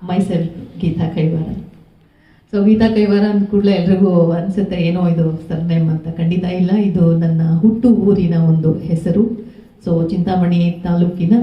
ಎಲ್ರಿಗೂ ನಮಸ್ಕಾರ myself Geeta Kaivara. So Geetha Kaivara ಅಂದ ಕೂಡಲೇ ಎಲ್ರಿಗೂ ಅನಿಸುತ್ತೆ, ಏನೋ ಇದು ಸರ್ನೇಮ್ ಅಂತ. ಖಂಡಿತ ಇಲ್ಲ, ಇದು ನನ್ನ ಹುಟ್ಟು ಊರಿನ ಒಂದು ಹೆಸರು. ಸೊ ಚಿಂತಾಮಣಿ ತಾಲೂಕಿನ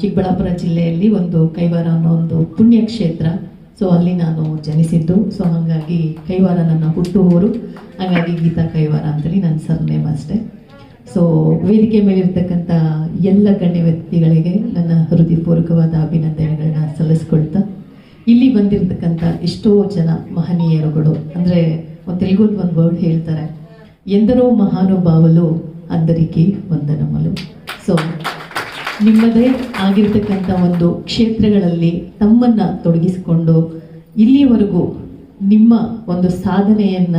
ಚಿಕ್ಕಬಳ್ಳಾಪುರ ಜಿಲ್ಲೆಯಲ್ಲಿ ಒಂದು ಕೈವಾರ ಅನ್ನೋ ಒಂದು ಪುಣ್ಯಕ್ಷೇತ್ರ. ಸೊ ಅಲ್ಲಿ ನಾನು ಜನಿಸಿದ್ದು. ಸೊ ಹಾಗಾಗಿ ಕೈವಾರ ನನ್ನ ಹುಟ್ಟು ಊರು. ಹಾಗಾಗಿ ಗೀತಾ ಕೈವಾರ ಅಂತೇಳಿ ನನ್ನ ಸರ್ನೇಮ್ ಅಷ್ಟೇ. ಸೊ ವೇದಿಕೆ ಮೇಲಿರ್ತಕ್ಕಂಥ ಎಲ್ಲ ಗಣ್ಯ ವ್ಯಕ್ತಿಗಳಿಗೆ ನನ್ನ ಹೃದಯಪೂರ್ವಕವಾದ ಅಭಿನಂದನೆಗಳನ್ನ ಸಲ್ಲಿಸ್ಕೊಳ್ತಾ, ಇಲ್ಲಿ ಬಂದಿರತಕ್ಕಂಥ ಎಷ್ಟೋ ಜನ ಮಹನೀಯರುಗಳು, ಅಂದರೆ ತೆಲುಗಲ್ಲಿ ಒಂದು ವರ್ಡ್ ಹೇಳ್ತಾರೆ. ಎಂದರೋ ಮಹಾನುಭಾವಲು ಅಂದರಿಕೆ ವಂದನಮಲು ಸೊ ನಿಮ್ಮದೇ ಆಗಿರ್ತಕ್ಕಂಥ ಒಂದು ಕ್ಷೇತ್ರಗಳಲ್ಲಿ ತಮ್ಮನ್ನು ತೊಡಗಿಸಿಕೊಂಡು ಇಲ್ಲಿಯವರೆಗೂ ನಿಮ್ಮ ಒಂದು ಸಾಧನೆಯನ್ನ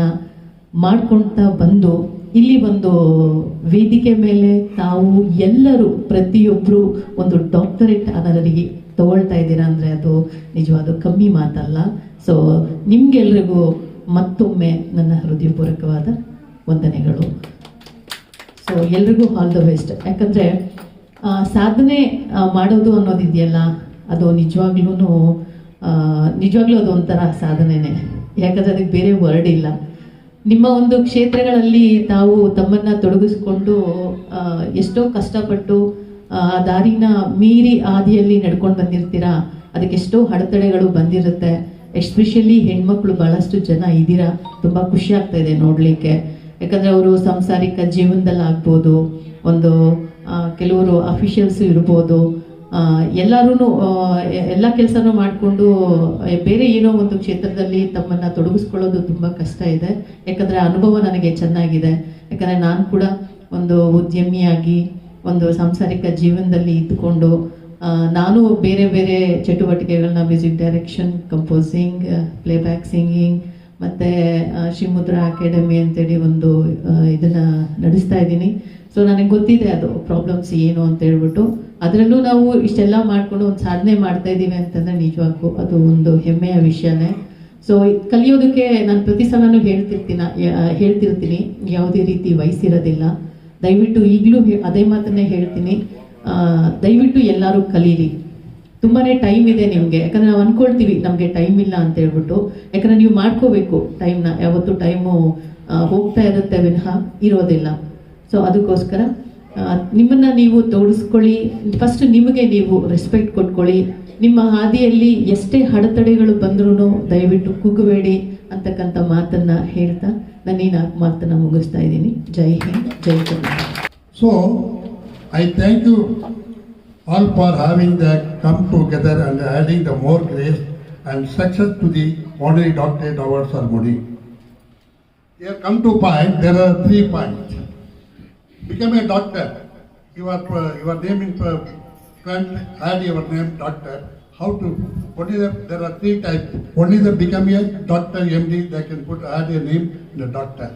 ಮಾಡ್ಕೊಳ್ತಾ ಬಂದು ಇಲ್ಲಿ ಒಂದು ವೇದಿಕೆ ಮೇಲೆ ತಾವು ಎಲ್ಲರೂ ಪ್ರತಿಯೊಬ್ಬರು ಒಂದು ಡಾಕ್ಟರೇಟ್ ಅದರಲ್ಲಿ ತಗೊಳ್ತಾ ಇದ್ದೀರಾ ಅಂದರೆ ಅದು ನಿಜವಾದ ಕಮ್ಮಿ ಮಾತಲ್ಲ. ಸೊ ನಿಮ್ಗೆಲ್ರಿಗೂ ಮತ್ತೊಮ್ಮೆ ನನ್ನ ಹೃದಯಪೂರ್ವಕವಾದ ವಂದನೆಗಳು. ಸೊ ಎಲ್ರಿಗೂ ಆಲ್ ದ ಬೆಸ್ಟ್ ಯಾಕಂದರೆ ಸಾಧನೆ ಮಾಡೋದು ಅನ್ನೋದಿದೆಯಲ್ಲ ಅದು ನಿಜವಾಗ್ಲೂ ನಿಜವಾಗ್ಲೂ ಅದು ಒಂಥರ ಸಾಧನೆನೇ. ಯಾಕಂದರೆ ಅದಕ್ಕೆ ಬೇರೆ ವರ್ಡ್ ಇಲ್ಲ. ನಿಮ್ಮ ಒಂದು ಕ್ಷೇತ್ರಗಳಲ್ಲಿ ತಾವು ತಮ್ಮನ್ನ ತೊಡಗಿಸ್ಕೊಂಡು ಎಷ್ಟೋ ಕಷ್ಟಪಟ್ಟು, ಆ ದಾರಿನ ಮೀರಿ ಹಾದಿಯಲ್ಲಿ ನಡ್ಕೊಂಡು ಬಂದಿರ್ತೀರಾ? ಅದಕ್ಕೆ ಎಷ್ಟೋ ಅಡೆತಡೆಗಳು ಬಂದಿರುತ್ತೆ. ಎಸ್ಪೆಷಲಿ ಹೆಣ್ಮಕ್ಳು ಬಹಳಷ್ಟು ಜನ ಇದ್ದೀರಾ? ತುಂಬ ಖುಷಿ ಆಗ್ತಾ ಇದೆ ನೋಡಲಿಕ್ಕೆ. ಯಾಕಂದರೆ ಅವರು ಸಾಂಸಾರಿಕ ಜೀವನದಲ್ಲಿ ಆಗ್ಬೋದು ಒಂದು ಕೆಲವರು ಅಫಿಷಿಯಲ್ಸು ಇರ್ಬೋದು ಎಲ್ಲರೂ ಎಲ್ಲ ಕೆಲಸನೂ ಮಾಡಿಕೊಂಡು ಬೇರೆ ಏನೋ ಒಂದು ಕ್ಷೇತ್ರದಲ್ಲಿ ತಮ್ಮನ್ನು ತೊಡಗಿಸ್ಕೊಳ್ಳೋದು ತುಂಬ ಕಷ್ಟ ಇದೆ. ಯಾಕಂದರೆ ಅನುಭವ ನನಗೆ ಚೆನ್ನಾಗಿದೆ. ಯಾಕಂದರೆ ನಾನು ಕೂಡ ಒಂದು ಉದ್ಯಮಿಯಾಗಿ, ಒಂದು ಸಾಂಸಾರಿಕ ಜೀವನದಲ್ಲಿ ಇದ್ದುಕೊಂಡು ನಾನು ಬೇರೆ ಬೇರೆ ಚಟುವಟಿಕೆಗಳನ್ನ music direction, composing playback singing, ಮತ್ತು ಶಿವಮುದ್ರ ಅಕಾಡೆಮಿ ಅಂತೇಳಿ ಒಂದು ಇದನ್ನು ಇದನ್ನ ನಡೆಸ್ತಾ ಇದ್ದೀನಿ. ಸೊ ನನಗೆ ಗೊತ್ತಿದೆ ಅದು ಪ್ರಾಬ್ಲಮ್ಸ್ ಏನು ಅಂತ ಹೇಳ್ಬಿಟ್ಟು. ಅದರಲ್ಲೂ ನಾವು ಇಷ್ಟೆಲ್ಲ ಮಾಡಿಕೊಂಡು ಒಂದು ಸಾಧನೆ ಮಾಡ್ತಾ ಇದ್ದೀವಿ ಅಂತಂದ್ರೆ ನಿಜವಾಗ್ಲೂ ಅದು ಒಂದು ಹೆಮ್ಮೆಯ ವಿಷಯನೇ. ಸೊ ಕಲಿಯೋದಕ್ಕೆ ನಾನು ಪ್ರತಿ ಸಲನೂ ಹೇಳ್ತಿರ್ತೀನ ಹೇಳ್ತಿರ್ತೀನಿ. ಯಾವುದೇ ರೀತಿ ವಯಸ್ಸಿರೋದಿಲ್ಲ. ದಯವಿಟ್ಟು ಈಗಲೂ ಅದೇ ಮಾತನ್ನೇ ಹೇಳ್ತೀನಿ. ದಯವಿಟ್ಟು ಎಲ್ಲರೂ ಕಲೀರಿ. ತುಂಬಾ ಟೈಮ್ ಇದೆ ನಿಮಗೆ. ಯಾಕಂದ್ರೆ ನಾವು ಅಂದ್ಕೊಳ್ತೀವಿ ನಮಗೆ ಟೈಮ್ ಇಲ್ಲ ಅಂತ ಹೇಳ್ಬಿಟ್ಟು. ಯಾಕಂದ್ರೆ ನೀವು ಮಾಡ್ಕೋಬೇಕು ಟೈಮ್ನ ಯಾವತ್ತು ಟೈಮು ಹೋಗ್ತಾ ಇರುತ್ತೆ ವಿನಃ ಇರೋದಿಲ್ಲ. ಸೊ ಅದಕ್ಕೋಸ್ಕರ ನಿಮ್ಮನ್ನು ನೀವು ತೋರಿಸ್ಕೊಳ್ಳಿ. ಫಸ್ಟ್ ನಿಮಗೆ ನೀವು ರೆಸ್ಪೆಕ್ಟ್ ಕೊಟ್ಕೊಳ್ಳಿ. ನಿಮ್ಮ ಹಾದಿಯಲ್ಲಿ ಎಷ್ಟೇ ಹಡತಡೆಗಳು ಬಂದ್ರೂ ದಯವಿಟ್ಟು ಕುಗ್ಗಬೇಡಿ ಅಂತಕ್ಕಂಥ ಮಾತನ್ನ ಹೇಳ್ತಾ ನಾನು ಈ ನಾಲ್ಕು ಮಾತನ್ನ ಮುಗಿಸ್ತಾ ಇದ್ದೀನಿ. ಜೈ ಹಿಂದ್, ಜೈ Chandra so I thank you all for having the come together and adding the more grace and success to the on doctor award for your come to point there are three point Become a doctor. You are, uh, you are naming uh, front, add your name doctor. How to, what is the, there are three types. One is the become a doctor, MD, they can put, add a name, in the doctor.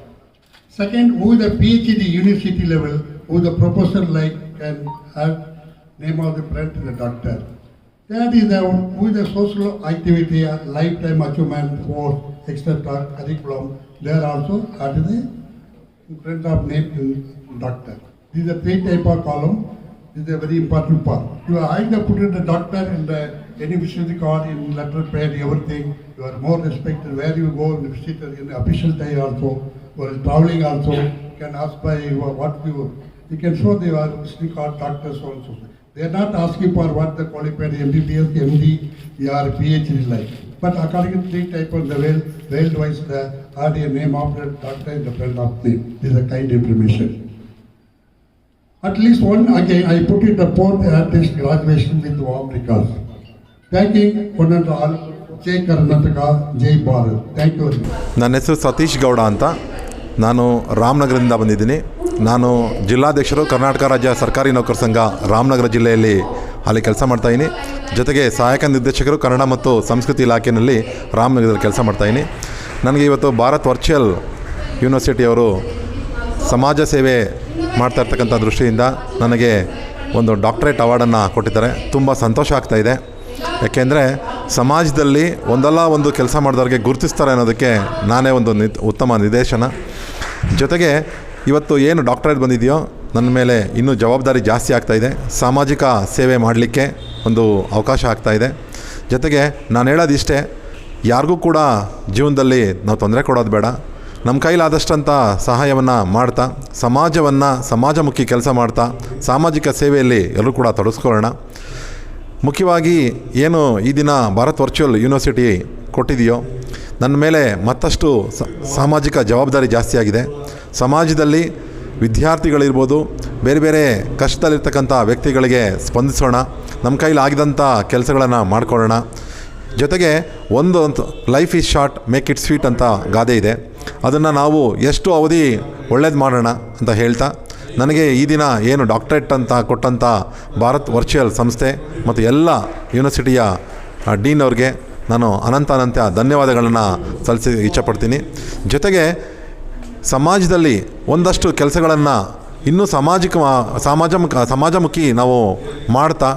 Second, who the PhD university level, who the professor like can have name of the friend in the doctor. That is the is the social activity, lifetime achievement, course, etc. curriculum. There also add the friend of name doctor. These are three type of column. This is a very important part. You are either put in the doctor in the any visiting card in letter pad, everything. You are more respected where you go in the visitor in the official day also, or in traveling also. You can ask by what you you can show they are visiting card doctors also. They are not asking for what the qualified MBBS, MD, or PhD like. But according to three type of the well wise the add a name of the doctor and the friend of name. This is a kind information. At least one again, I put it the fourth artist graduation with warm regards. Thanking one and all, Karnataka, Jai Bharat. Very much. ನನ್ನ ಹೆಸರು ಸತೀಶ್ ಗೌಡ ಅಂತ ನಾನು ರಾಮನಗರದಿಂದ ಬಂದಿದ್ದೀನಿ ನಾನು ಜಿಲ್ಲಾಧ್ಯಕ್ಷರು ಕರ್ನಾಟಕ ರಾಜ್ಯ ಸರ್ಕಾರಿ ನೌಕರ ಸಂಘ ರಾಮನಗರ ಜಿಲ್ಲೆಯಲ್ಲಿ ಅಲ್ಲಿ ಕೆಲಸ ಮಾಡ್ತಾಯಿದ್ದೀನಿ ಜೊತೆಗೆ ಸಹಾಯಕ ನಿರ್ದೇಶಕರು ಕನ್ನಡ ಮತ್ತು ಸಂಸ್ಕೃತಿ ಇಲಾಖೆಯಲ್ಲಿ ರಾಮನಗರದಲ್ಲಿ ಕೆಲಸ ಮಾಡ್ತಾಯಿದ್ದೀನಿ ನನಗೆ ಇವತ್ತು ಭಾರತ್ ವರ್ಚುವಲ್ ಯೂನಿವರ್ಸಿಟಿಯವರು ಸಮಾಜ ಸೇವೆ ಮಾಡ್ತಾ ಇರ್ತಕ್ಕಂಥ ದೃಷ್ಟಿಯಿಂದ ನನಗೆ ಒಂದು ಡಾಕ್ಟರೇಟ್ ಅವಾರ್ಡನ್ನು ಕೊಟ್ಟಿದ್ದಾರೆ. ತುಂಬ ಸಂತೋಷ ಆಗ್ತಾ ಇದೆ. ಯಾಕೆಂದರೆ ಸಮಾಜದಲ್ಲಿ ಒಂದಲ್ಲ ಒಂದು ಕೆಲಸ ಮಾಡಿದವ್ರಿಗೆ ಗುರುತಿಸ್ತಾರೆ ಅನ್ನೋದಕ್ಕೆ ನಾನೇ ಒಂದು ನಿ, ಉತ್ತಮ ನಿದೇಶನ ಜೊತೆಗೆ ಇವತ್ತು ಏನು ಡಾಕ್ಟರೇಟ್ ಬಂದಿದೆಯೋ ನನ್ನ ಮೇಲೆ ಇನ್ನೂ ಜವಾಬ್ದಾರಿ ಜಾಸ್ತಿ ಆಗ್ತಾಯಿದೆ ಸಾಮಾಜಿಕ ಸೇವೆ ಮಾಡಲಿಕ್ಕೆ ಒಂದು ಅವಕಾಶ ಆಗ್ತಾಯಿದೆ ಜೊತೆಗೆ ನಾನು ಹೇಳೋದಿಷ್ಟೇ, ಯಾರಿಗೂ ಕೂಡ ಜೀವನದಲ್ಲಿ ನಾವು ತೊಂದರೆ ಕೊಡೋದು ಬೇಡ. ನಮ್ಮ ಕೈಲಾದಷ್ಟಂಥ ಸಹಾಯವನ್ನು ಮಾಡ್ತಾ, ಸಮಾಜವನ್ನು ಸಮಾಜಮುಖಿ ಕೆಲಸ ಮಾಡ್ತಾ, ಸಾಮಾಜಿಕ ಸೇವೆಯಲ್ಲಿ ಎಲ್ಲರೂ ಕೂಡ ತೊಡಗಿಸ್ಕೊಳ್ಳೋಣ ಮುಖ್ಯವಾಗಿ ಏನು ಈ ದಿನ ಭಾರತ್ ವರ್ಚುವಲ್ ಯೂನಿವರ್ಸಿಟಿ ಕೊಟ್ಟಿದೆಯೋ ನನ್ನ ಮೇಲೆ ಮತ್ತಷ್ಟು ಸಾಮಾಜಿಕ ಜವಾಬ್ದಾರಿ ಜಾಸ್ತಿಯಾಗಿದೆ ಸಮಾಜದಲ್ಲಿ ವಿದ್ಯಾರ್ಥಿಗಳಿರ್ಬೋದು, ಬೇರೆ ಬೇರೆ ಕಷ್ಟದಲ್ಲಿರ್ತಕ್ಕಂಥ ವ್ಯಕ್ತಿಗಳಿಗೆ ಸ್ಪಂದಿಸೋಣ ನಮ್ಮ ಕೈಲಿ ಆಗಿದಂಥ ಕೆಲಸಗಳನ್ನು ಮಾಡ್ಕೊಳ್ಳೋಣ. ಜೊತೆಗೆ ಒಂದು life is short make it sweet ಅಂತ ಗಾದೆ ಇದೆ. ಅದನ್ನು ನಾವು ಎಷ್ಟು ಅವಧಿ ಒಳ್ಳೇದು ಮಾಡೋಣ ಅಂತ ಹೇಳ್ತಾ, ನನಗೆ ಈ ದಿನ ಏನು ಡಾಕ್ಟ್ರೇಟ್ ಅಂತ ಕೊಟ್ಟಂಥ ಭಾರತ್ ವರ್ಚುವಲ್ ಸಂಸ್ಥೆ ಮತ್ತು ಎಲ್ಲ ಯೂನಿವರ್ಸಿಟಿಯ ಡೀನ್ ಅವ್ರಿಗೆ ನಾನು ಅನಂತ ಅನಂತ ಧನ್ಯವಾದಗಳನ್ನು ಸಲ್ಲಿಸಿ ಇಚ್ಛಪಡ್ತೀನಿ. ಜೊತೆಗೆ ಸಮಾಜದಲ್ಲಿ ಒಂದಷ್ಟು ಕೆಲಸಗಳನ್ನು ಇನ್ನೂ ಸಾಮಾಜಿಕ, ಸಮಾಜಮುಖ, ಸಮಾಜಮುಖಿ ನಾವು ಮಾಡ್ತಾ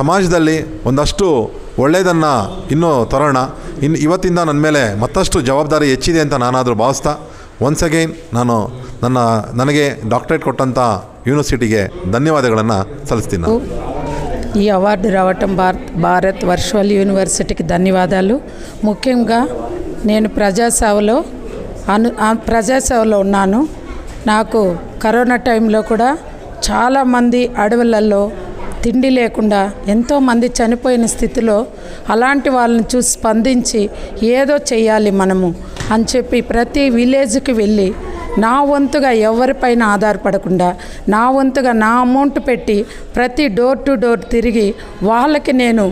ಸಮಾಜದಲ್ಲಿ ಒಂದಷ್ಟು ಒಳ್ಳೆಯದನ್ನು ಇನ್ನೂ ತರೋಣ. ಇನ್ನು ಇವತ್ತಿಂದ ನನ್ನ ಮೇಲೆ ಮತ್ತಷ್ಟು ಜವಾಬ್ದಾರಿ ಹೆಚ್ಚಿದೆ ಅಂತ ನಾನಾದರೂ ಭಾವಿಸ್ತಾ ಒನ್ಸ್ ಅಗೈನ್ ನಾನು ನನ್ನ, ನನಗೆ ಡಾಕ್ಟ್ರೇಟ್ ಕೊಟ್ಟಂಥ ಯೂನಿವರ್ಸಿಟಿಗೆ ಧನ್ಯವಾದಗಳನ್ನು ಸಲ್ಲಿಸ್ತೀನಿ award award Bharat Bharat Bharat virtual యూనివర్సిటీకి ధన్యవాదాలు ముఖ్యంగా నేను ప్రజాసేవలో అను ప్రజాసేవలో ఉన్నాను నాకు కరోనా ಕೂಡ ಚಾಲಾ ಮಂದಿ ಅಡವಲಲ್ಲೋ తిండి లేకుండా ఎంతోమంది చనిపోయిన స్థితిలో అలాంటి వాళ్ళని చూసి స్పందించి ఏదో చేయాలి మనము అని చెప్పి ప్రతి విలేజ్కి వెళ్ళి నా వంతుగా ఎవరిపైన ఆధారపడకుండా నా వంతుగా నా అమౌంట్ పెట్టి ప్రతి డోర్ టు డోర్ తిరిగి వాళ్ళకి నేను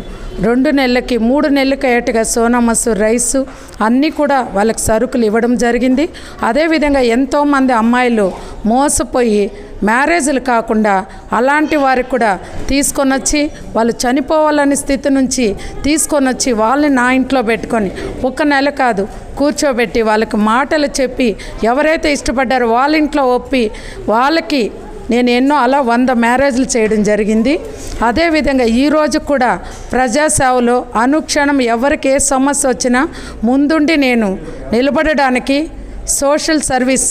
రెండు నెలలకి మూడు నెలలకి ఏటగా సోనా రైసు అన్నీ కూడా వాళ్ళకి సరుకులు ఇవ్వడం జరిగింది. అదేవిధంగా ఎంతోమంది అమ్మాయిలు మోసపోయి మ్యారేజ్లు కాకుండా అలాంటి వారికి కూడా తీసుకొని వచ్చి వాళ్ళు చనిపోవాలని స్థితి నుంచి తీసుకొని వచ్చి వాళ్ళని నా ఇంట్లో పెట్టుకొని ఒక నెల కాదు కూర్చోబెట్టి వాళ్ళకి మాటలు చెప్పి ఎవరైతే ఇష్టపడ్డారో వాళ్ళ ఇంట్లో ఒప్పి వాళ్ళకి నేను ఎన్నో అలా వంద మ్యారేజ్లు చేయడం జరిగింది. అదేవిధంగా ఈరోజు కూడా ప్రజాసేవలో అనుక్షణం ఎవరికి ఏ సమస్య వచ్చినా ముందుండి నేను నిలబడడానికి social service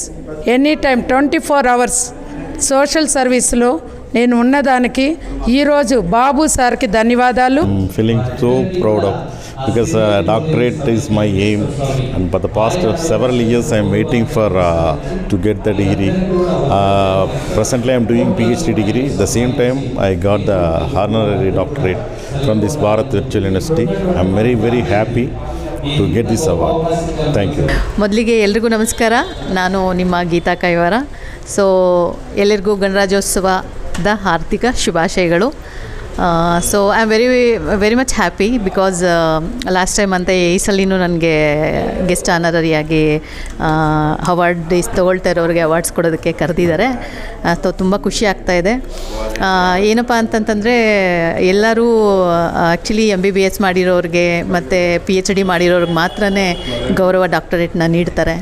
any time twenty four hours social సర్వీస్లో నేను ఉన్నదానికి ఈరోజు బాబు సార్కి ధన్యవాదాలు. Feeling so proud of because uh, doctorate is my aim and for the past several years I am waiting for uh, to get the degree. Uh, presently I am doing PhD degree. the same time I got the honorary doctorate from this Bharat Virtual University. I am very very happy to get this award. Thank you. ಮೊದಲಿಗೆ ಎಲ್ರಿಗೂ ನಮಸ್ಕಾರ ನಾನು ನಿಮ್ಮ Geetha Kaivara so ಎಲ್ಲರಿಗೂ ಗಣರಾಜ್ಯೋತ್ಸವದ ಹಾರ್ದಿಕ ಶುಭಾಶಯಗಳು so I am very very much happy because last time ಅಂತ ಈ ಸಲಿನೂ ನನಗೆ ಗೆಸ್ಟ್ ಆನರರಿಯಾಗಿ ಅವಾರ್ಡ್ ಇಸ್ ತೊಗೊಳ್ತಾ ಇರೋರಿಗೆ ಅವಾರ್ಡ್ಸ್ ಕೊಡೋದಕ್ಕೆ ಕರೆದಿದ್ದಾರೆ. ಸೊ ತುಂಬ ಖುಷಿ ಆಗ್ತಾ ಇದೆ. ಏನಪ್ಪ ಅಂತಂತಂದರೆ, ಎಲ್ಲರೂ actually M B B S ಮಾಡಿರೋರಿಗೆ ಮತ್ತು ಪಿ ಎಚ್ ಡಿ ಮಾಡಿರೋರಿಗೆ ಮಾತ್ರ ಗೌರವ ಡಾಕ್ಟರೇಟ್ನ ನೀಡ್ತಾರೆ.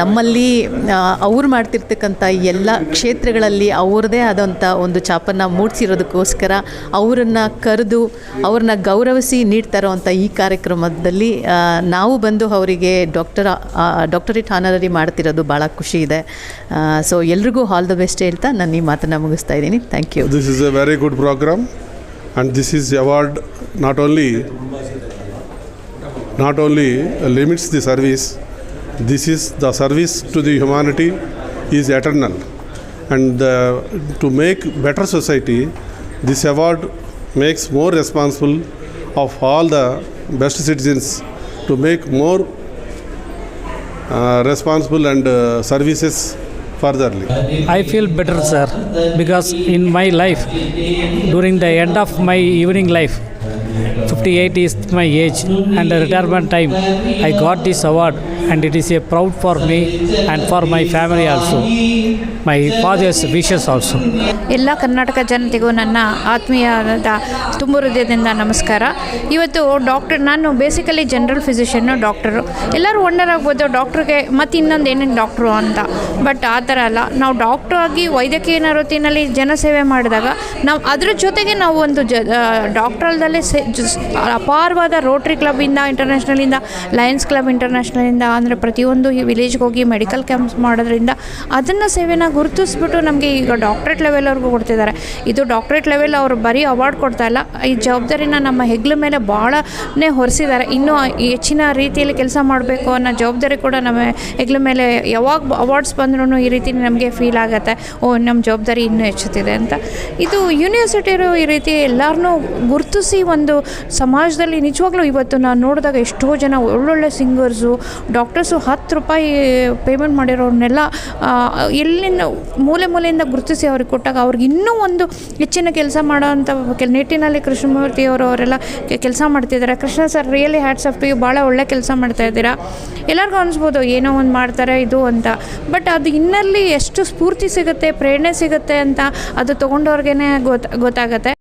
ನಮ್ಮಲ್ಲಿ ಅವ್ರು ಮಾಡ್ತಿರ್ತಕ್ಕಂಥ ಎಲ್ಲ ಕ್ಷೇತ್ರಗಳಲ್ಲಿ ಅವ್ರದ್ದೇ ಆದಂಥ ಒಂದು ಛಾಪನ್ನು ಮೂಡಿಸಿರೋದಕ್ಕೋಸ್ಕರ ಅವರನ್ನು ಕರೆದು, ಅವ್ರನ್ನ ಗೌರವಿಸಿ ನೀಡ್ತಾ ಇರೋವಂಥ ಈ ಕಾರ್ಯಕ್ರಮದಲ್ಲಿ ನಾವು ಬಂದು ಅವರಿಗೆ ಡಾಕ್ಟರ್ ಡಾಕ್ಟರೇಟ್ ಆನರರಿ ಮಾಡ್ತಿರೋದು ಭಾಳ ಖುಷಿ ಇದೆ ಸೊ ಎಲ್ರಿಗೂ ಆಲ್ ದ ಬೆಸ್ಟ್ ಹೇಳ್ತಾ ನಾನು ಈ ಮಾತನ್ನು ಮುಗಿಸ್ತಾ ಇದ್ದೀನಿ thank you this is a very good programme and this is award not only not only limits the service. This is the service to the humanity is eternal, and uh, to make better society, this award makes more responsible of all the best citizens to make more uh, responsible and uh, services furtherly. I feel better, sir, because in my life, during the end of my evening life, 58 is my age, and the retirement time, I got this award, and it is a proud for me and for my family also. My father's wishes also. ಎಲ್ಲ ಕರ್ನಾಟಕ ಜನತೆಗೂ ನನ್ನ ಆತ್ಮೀಯದ ತುಂಬ ಹೃದಯದಿಂದ ನಮಸ್ಕಾರ ಇವತ್ತು doctor ನಾನು basically general ಫಿಸಿಷಿಯನ್ನು doctor ಎಲ್ಲರೂ wonder ಆಗ್ಬೋದು ಡಾಕ್ಟ್ರಿಗೆ ಮತ್ತು ಇನ್ನೊಂದು ಏನೇನು ಡಾಕ್ಟ್ರು ಅಂತ ಬಟ್ ಆ ಥರ ಅಲ್ಲ ನಾವು ಡಾಕ್ಟ್ರು ಆಗಿ ವೈದ್ಯಕೀಯ ವೃತ್ತಿನಲ್ಲಿ ಜನಸೇವೆ ಮಾಡಿದಾಗ ನಾವು ಅದ್ರ ಜೊತೆಗೆ ನಾವು ಒಂದು ಜ ಡಾಕ್ಟ್ರಲ್ದಲ್ಲೇ ಸೇ ಜಸ್ ಅಪಾರವಾದ ರೋಟ್ರಿ ಕ್ಲಬ್ಬಿಂದ ಇಂಟರ್ನ್ಯಾಷನಲಿಂದ ಲಯನ್ಸ್ ಕ್ಲಬ್ ಇಂಟರ್ನ್ಯಾಷನಲಿಂದ ಅಂದರೆ ಪ್ರತಿಯೊಂದು ಈ ವಿಲೇಜ್ಗೆ ಹೋಗಿ ಮೆಡಿಕಲ್ ಕ್ಯಾಂಪ್ಸ್ ಮಾಡೋದ್ರಿಂದ ಅದನ್ನು ಸೇವೆನ ಗುರುತಿಸ್ಬಿಟ್ಟು ನಮಗೆ ಈಗ ಡಾಕ್ಟ್ರೇಟ್ ಲೆವೆಲ್ವರೆಗೂ ಕೊಡ್ತಿದ್ದಾರೆ. ಇದು ಡಾಕ್ಟ್ರೇಟ್ ಲೆವೆಲ್ ಅವರು ಬರೀ ಅವಾರ್ಡ್ ಕೊಡ್ತಾ ಇಲ್ಲ. ಈ ಜವಾಬ್ದಾರಿನ ನಮ್ಮ ಹೆಗ್ಲ ಮೇಲೆ ಭಾಳನೇ ಹೊರಿಸಿದ್ದಾರೆ. ಇನ್ನೂ ಹೆಚ್ಚಿನ ರೀತಿಯಲ್ಲಿ ಕೆಲಸ ಮಾಡಬೇಕು ಅನ್ನೋ ಜವಾಬ್ದಾರಿ ಕೂಡ ನಮ್ಮ ಹೆಗ್ಲ ಮೇಲೆ ಯಾವಾಗ ಅವಾರ್ಡ್ಸ್ ಬಂದ್ರೂ ಈ ರೀತಿ ನಮಗೆ ಫೀಲ್ ಆಗುತ್ತೆ. ಓ ನಮ್ಮ ಜವಾಬ್ದಾರಿ ಇನ್ನೂ ಹೆಚ್ಚುತ್ತಿದೆ ಅಂತ. ಇದು ಯೂನಿವರ್ಸಿಟಿ ಈ ರೀತಿ ಎಲ್ಲರನ್ನೂ ಗುರುತಿಸಿ ಒಂದು ಸಮಾಜದಲ್ಲಿ ನಿಜವಾಗ್ಲೂ ಇವತ್ತು ನಾನು ನೋಡಿದಾಗ ಎಷ್ಟೋ ಜನ ಒಳ್ಳೊಳ್ಳೆ ಸಿಂಗರ್ಸು, ಡಾಕ್ಟರ್ಸು ಹತ್ತು ರೂಪಾಯಿ ಪೇಮೆಂಟ್ ಮಾಡಿರೋರನ್ನೆಲ್ಲ ಎಲ್ಲಿನ ಮೂಲೆ ಮೂಲೆಯಿಂದ ಗುರುತಿಸಿ ಅವ್ರಿಗೆ ಕೊಟ್ಟಾಗ ಅವ್ರಿಗೆ ಇನ್ನೂ ಒಂದು ಹೆಚ್ಚಿನ ಕೆಲಸ ಮಾಡೋವಂಥ ಕೆಲ, ನಿಟ್ಟಿನಲ್ಲಿ ಕೃಷ್ಣಮೂರ್ತಿ ಅವರು ಅವರೆಲ್ಲ ಕೆಲಸ ಮಾಡ್ತಿದ್ದಾರೆ. Krishna sir really hats off you ಭಾಳ ಒಳ್ಳೆ ಕೆಲಸ ಮಾಡ್ತಾ ಇದ್ದೀರಾ? ಎಲ್ಲರಿಗೂ ಅನಿಸ್ಬೋದು, ಏನೋ ಒಂದು ಮಾಡ್ತಾರೆ, ಇದು ಅಂತ. ಬಟ್ ಅದು ಇನ್ನಲ್ಲಿ ಎಷ್ಟು ಸ್ಫೂರ್ತಿ ಸಿಗುತ್ತೆ, ಪ್ರೇರಣೆ ಸಿಗುತ್ತೆ ಅಂತ ಅದು ತೊಗೊಂಡವ್ರಿಗೇ ಗೊತ್ತ ಗೊತ್ತಾಗತ್ತೆ.